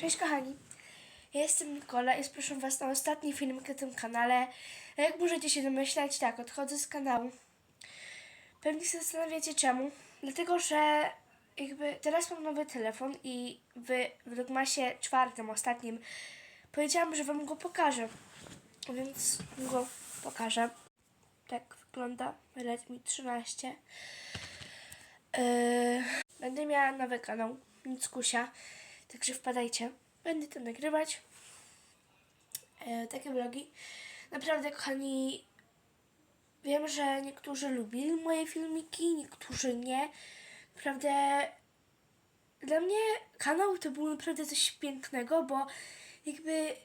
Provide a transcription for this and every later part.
Cześć kochani, ja jestem Nikola i zapraszam Was na ostatni filmik na tym kanale. Jak możecie się domyślać, tak, odchodzę z kanału. Pewnie się zastanawiacie czemu. Dlatego, że jakby teraz mam nowy telefon i w Vlogmasie czwartym, ostatnim powiedziałam, że Wam go pokażę. Więc go pokażę. Tak wygląda Redmi 13. Yy, będę miała nowy kanał Nickusia, także wpadajcie. Będę to nagrywać. Yy, takie vlogi. Naprawdę, kochani, wiem, że niektórzy lubili moje filmiki, niektórzy nie. Naprawdę dla mnie kanał to było naprawdę coś pięknego, bo jakby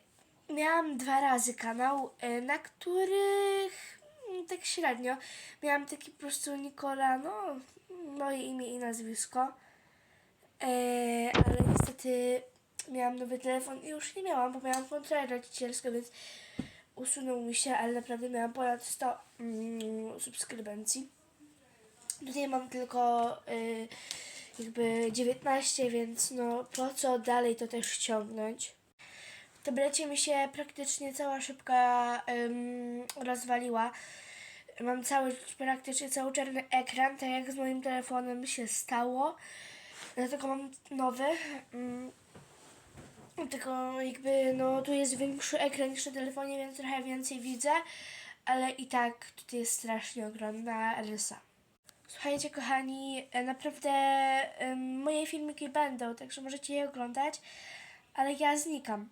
miałam dwa razy kanał, e, na których mm, tak średnio. Miałam taki po prostu Nikola, no, moje imię i nazwisko. E, ale niestety miałam nowy telefon i już nie miałam, bo miałam kontrolę rodzicielską, więc usunął mi się, ale naprawdę miałam ponad 100 mm, subskrybencji. Tutaj mam tylko y, jakby 19, więc no po co dalej to też ciągnąć. W tablecie mi się praktycznie cała szybka ym, rozwaliła. Mam cały, praktycznie cały czarny ekran, tak jak z moim telefonem się stało. Dlatego mam nowy. Ym, tylko jakby no tu jest większy ekran niż na telefonie, więc trochę więcej widzę. Ale i tak tutaj jest strasznie ogromna rysa. Słuchajcie, kochani, e, naprawdę em, moje filmiki będą, także możecie je oglądać, ale ja znikam.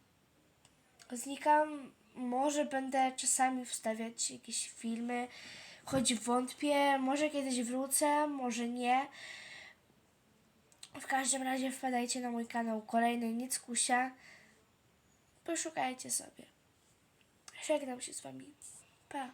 Znikam, może będę czasami wstawiać jakieś filmy, choć wątpię, może kiedyś wrócę, może nie. W każdym razie wpadajcie na mój kanał kolejny Nickusia. Poszukajcie sobie. Żegnam się z wami. Pa.